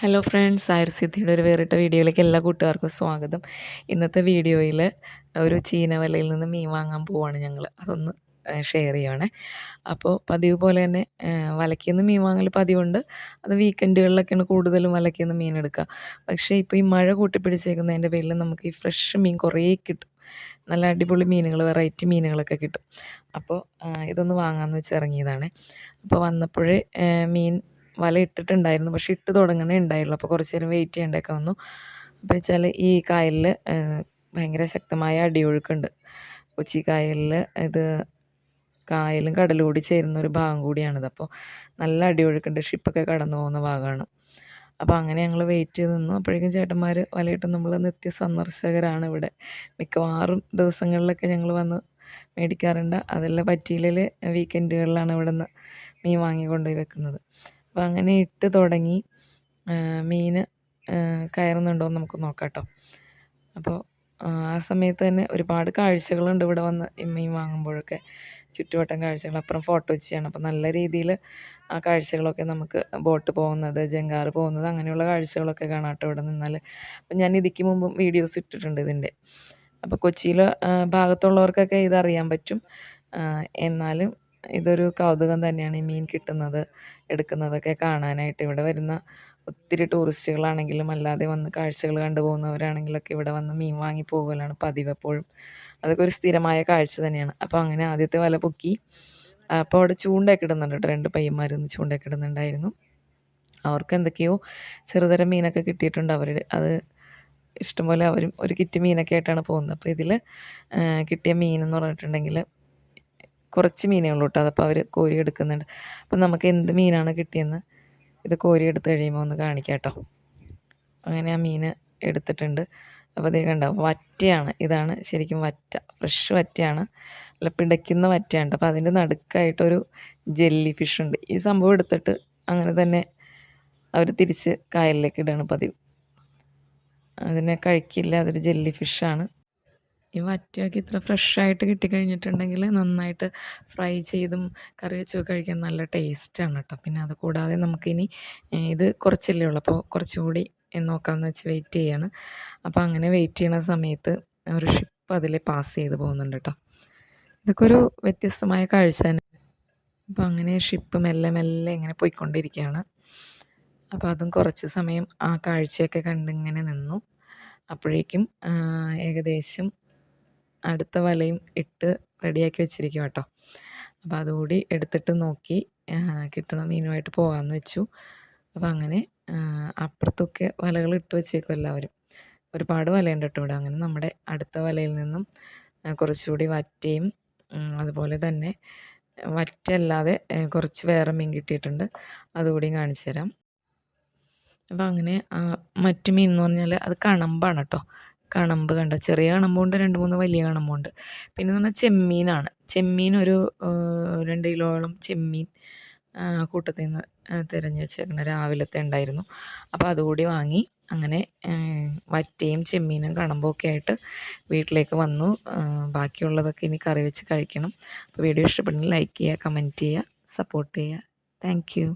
Hello friends ആയുർസിദ്ധിയുടെ ഒരു വേറിട്ട വീഡിയോയിലേക്ക് എല്ലാ കൂട്ടുകാർക്കും സ്വാഗതം. ഇന്നത്തെ വീഡിയോയിൽ ഒരു ചീനവലയിൽ നിന്ന് മീൻ വാങ്ങാൻ പോവാണ് ഞങ്ങൾ അതൊന്ന് ഷെയർ ചെയ്യണേ അപ്പോൾ പതിവ് പോലെ തന്നെ വലയ്ക്കുന്ന മീൻ വാങ്ങൽ പതിവുണ്ട്. അത് വീക്കെൻഡുകളിലൊക്കെയാണ് കൂടുതലും വലയ്ക്കുന്ന മീൻ എടുക്കുക പക്ഷേ ഇപ്പോൾ ഈ മഴ കൂട്ടിപ്പിടിച്ചേക്കുന്നതിന്റെ പേരിൽ നമുക്ക് ഈ ഫ്രഷ് മീൻ കുറേ കിട്ടും. നല്ല അടിപൊളി മീനുകൾ വെറൈറ്റി മീനുകളൊക്കെ കിട്ടും. അപ്പോൾ ഇതൊന്ന് വാങ്ങാമെന്ന് വെച്ച് ഇറങ്ങിയതാണ്. അപ്പോൾ വന്നപ്പോഴേ മീൻ വല ഇട്ടിട്ടുണ്ടായിരുന്നു. പക്ഷെ ഇട്ട് തുടങ്ങണേ ഉണ്ടായിരുന്നു അപ്പോൾ കുറച്ച് നേരം വെയിറ്റ് ചെയ്യേണ്ടൊക്കെ വന്നു. അപ്പോൾ വെച്ചാൽ ഈ കായലിൽ ഭയങ്കര ശക്തമായ അടിയൊഴുക്കുണ്ട്. കൊച്ചി കായലിൽ ഇത് കായലും കടലും കൂടി ചേരുന്ന ഒരു ഭാഗം കൂടിയാണിത്. അപ്പോൾ നല്ല അടിയൊഴുക്കുണ്ട്. ഷിപ്പൊക്കെ കടന്നു പോകുന്ന ഭാഗമാണ്. അപ്പോൾ അങ്ങനെ ഞങ്ങൾ വെയിറ്റ് ചെയ്ത് നിന്നു. അപ്പോഴേക്കും ചേട്ടന്മാർ വലയിട്ട് നമ്മൾ നിത്യ സന്ദർശകരാണ് ഇവിടെ. മിക്കവാറും ദിവസങ്ങളിലൊക്കെ ഞങ്ങൾ വന്ന് മേടിക്കാറുണ്ട്. അതെല്ലാം പറ്റിയില്ലെങ്കിൽ വീക്കെൻഡുകളിലാണ് ഇവിടെ നിന്ന് മീൻ വാങ്ങിക്കൊണ്ടുപോയി വെക്കുന്നത്. അപ്പോൾ അങ്ങനെ ഇട്ട് തുടങ്ങി. മീൻ കയറുന്നുണ്ടോ എന്ന് നമുക്ക് നോക്കാം കേട്ടോ അപ്പോൾ ആ സമയത്ത് തന്നെ ഒരുപാട് കാഴ്ചകളുണ്ട് ഇവിടെ വന്ന് മീൻ വാങ്ങുമ്പോഴൊക്കെ. ചുറ്റുവട്ടം കാഴ്ചകൾ. അപ്പുറം ഫോട്ടോ ചെയ്യണം അപ്പോൾ നല്ല രീതിയിൽ ആ കാഴ്ചകളൊക്കെ നമുക്ക് ബോട്ട് പോകുന്നത് ജങ്കാർ പോകുന്നത് അങ്ങനെയുള്ള കാഴ്ചകളൊക്കെ കാണാം ഇവിടെ നിന്നാൽ അപ്പം ഞാൻ ഇതിക്ക് മുമ്പും വീഡിയോസ് ഇട്ടിട്ടുണ്ട് ഇതിന്റെ അപ്പോൾ കൊച്ചിയിലെ ഭാഗത്തുള്ളവർക്കൊക്കെ ഇതറിയാൻ പറ്റും. എന്നാലും ഇതൊരു കൗതുകം തന്നെയാണ് ഈ മീൻ കിട്ടുന്നത് എടുക്കുന്നതൊക്കെ കാണാനായിട്ട്. ഇവിടെ വരുന്ന ഒത്തിരി ടൂറിസ്റ്റുകളാണെങ്കിലും അല്ലാതെ വന്ന് കാഴ്ചകൾ കണ്ടു പോകുന്നവരാണെങ്കിലൊക്കെ ഇവിടെ വന്ന് മീൻ വാങ്ങി പോകലാണ് പതിവ് എപ്പോഴും. അതൊക്കെ ഒരു സ്ഥിരമായ കാഴ്ച തന്നെയാണ്. അപ്പോൾ അങ്ങനെ ആദ്യത്തെ വല പൊക്കി. അപ്പോൾ അവിടെ ചൂണ്ടയൊക്കെ ഇടുന്നുണ്ട് കേട്ടോ. രണ്ട് പയ്യന്മാർ നിന്ന് ചൂണ്ടയൊക്കെ ഇടുന്നുണ്ടായിരുന്നു. അവർക്ക് എന്തൊക്കെയോ ചെറുതരം മീനൊക്കെ കിട്ടിയിട്ടുണ്ട്. അവരുടെ അത് ഇഷ്ടംപോലെ അവരും ഒരു കിറ്റ് മീനൊക്കെ ആയിട്ടാണ് പോകുന്നത്. അപ്പോൾ ഇതിൽ കിട്ടിയ മീൻ എന്ന് പറഞ്ഞിട്ടുണ്ടെങ്കിൽ കുറച്ച് മീനേ ഉള്ളൂ കേട്ടോ. അതപ്പോൾ അവർ കോരി എടുക്കുന്നുണ്ട്. അപ്പം നമുക്ക് എന്ത് മീനാണ് കിട്ടിയെന്ന് ഇത് കോരി എടുത്ത് കഴിയുമ്പോൾ ഒന്ന് കാണിക്കാം കേട്ടോ. അങ്ങനെ ആ മീൻ എടുത്തിട്ടുണ്ട്. അപ്പോൾ അതേ കണ്ടോ വറ്റയാണ്. ഇതാണ് ശരിക്കും വറ്റ ഫ്രഷ് വറ്റയാണ്. അല്ല പിടയ്ക്കുന്ന വറ്റയാണ്. അപ്പോൾ അതിന്റെ നടുക്കായിട്ടൊരു ജെല്ലി ഫിഷ് ഉണ്ട്. ഈ സംഭവം എടുത്തിട്ട് അങ്ങനെ തന്നെ അവർ തിരിച്ച് കായലിലേക്ക് ഇടുകയാണ് പതിവ്. അതിനെ കഴിക്കില്ല അതൊരു ജെല്ലി ഫിഷാണ് ഈ വറ്റയൊക്കെ ഇത്ര ഫ്രഷായിട്ട് കിട്ടിക്കഴിഞ്ഞിട്ടുണ്ടെങ്കിൽ നന്നായിട്ട് ഫ്രൈ ചെയ്തും കറി വെച്ചും കഴിക്കാൻ നല്ല ടേസ്റ്റാണ് കേട്ടോ പിന്നെ അത് കൂടാതെ നമുക്കിനി ഇത് കുറച്ചല്ലേ ഉള്ളൂ. അപ്പോൾ കുറച്ചുകൂടി നോക്കാമെന്ന് വെച്ച് വെയിറ്റ് ചെയ്യാണ്. അപ്പോൾ അങ്ങനെ വെയിറ്റ് ചെയ്യണ സമയത്ത് ഒരു ഷിപ്പ് അതിൽ പാസ് ചെയ്ത് പോകുന്നുണ്ട് കേട്ടോ ഇതൊക്കെ ഒരു വ്യത്യസ്തമായ കാഴ്ച തന്നെ. അപ്പോൾ അങ്ങനെ ഷിപ്പ് മെല്ലെ മെല്ലെ ഇങ്ങനെ പോയിക്കൊണ്ടിരിക്കുകയാണ്. അപ്പോൾ അതും കുറച്ച് സമയം ആ കാഴ്ചയൊക്കെ കണ്ടിങ്ങനെ നിന്നു. അപ്പോഴേക്കും ഏകദേശം അടുത്ത വലയും ഇട്ട് റെഡിയാക്കി വെച്ചിരിക്കും കേട്ടോ. അപ്പോൾ അതുകൂടി എടുത്തിട്ട് നോക്കി കിട്ടണ മീനുമായിട്ട് പോകാമെന്ന് വെച്ചു. അപ്പോൾ അങ്ങനെ അപ്പുറത്തൊക്കെ വലകൾ ഇട്ട് വെച്ചേക്കും എല്ലാവരും. ഒരുപാട് വലയുണ്ട് കേട്ടോ ഇവിടെ. അങ്ങനെ നമ്മുടെ അടുത്ത വലയിൽ നിന്നും കുറച്ചുകൂടി വറ്റയും അതുപോലെ തന്നെ വറ്റല്ലാതെ കുറച്ച് വേറെ മീൻ കിട്ടിയിട്ടുണ്ട്. അതുകൂടിയും കാണിച്ചു തരാം. അപ്പോൾ അങ്ങനെ മറ്റു മീൻ എന്ന് പറഞ്ഞാൽ അത് കണമ്പാണ് കേട്ടോ. കണമ്പ് കണ്ട? ചെറിയ കണമ്പുണ്ട് രണ്ട് മൂന്ന് വലിയ കണമ്പുണ്ട്. പിന്നെ എന്ന് പറഞ്ഞാൽ ചെമ്മീനാണ്. ചെമ്മീൻ ഒരു രണ്ട് കിലോളം ചെമ്മീൻ കൂട്ടത്തിൽ നിന്ന് തിരഞ്ഞു വെച്ചേക്കണ രാവിലത്തെ ഉണ്ടായിരുന്നു. അപ്പോൾ അതുകൂടി വാങ്ങി അങ്ങനെ വറ്റയും ചെമ്മീനും കണമ്പും ഒക്കെ ആയിട്ട് വീട്ടിലേക്ക് വന്നു. ബാക്കിയുള്ളതൊക്കെ ഇനി കറി വെച്ച് കഴിക്കണം. അപ്പോൾ വീഡിയോ ഇഷ്ടപ്പെടുന്നെങ്കിൽ ലൈക്ക് ചെയ്യുക കമന്റ് ചെയ്യുക സപ്പോർട്ട് ചെയ്യുക. താങ്ക്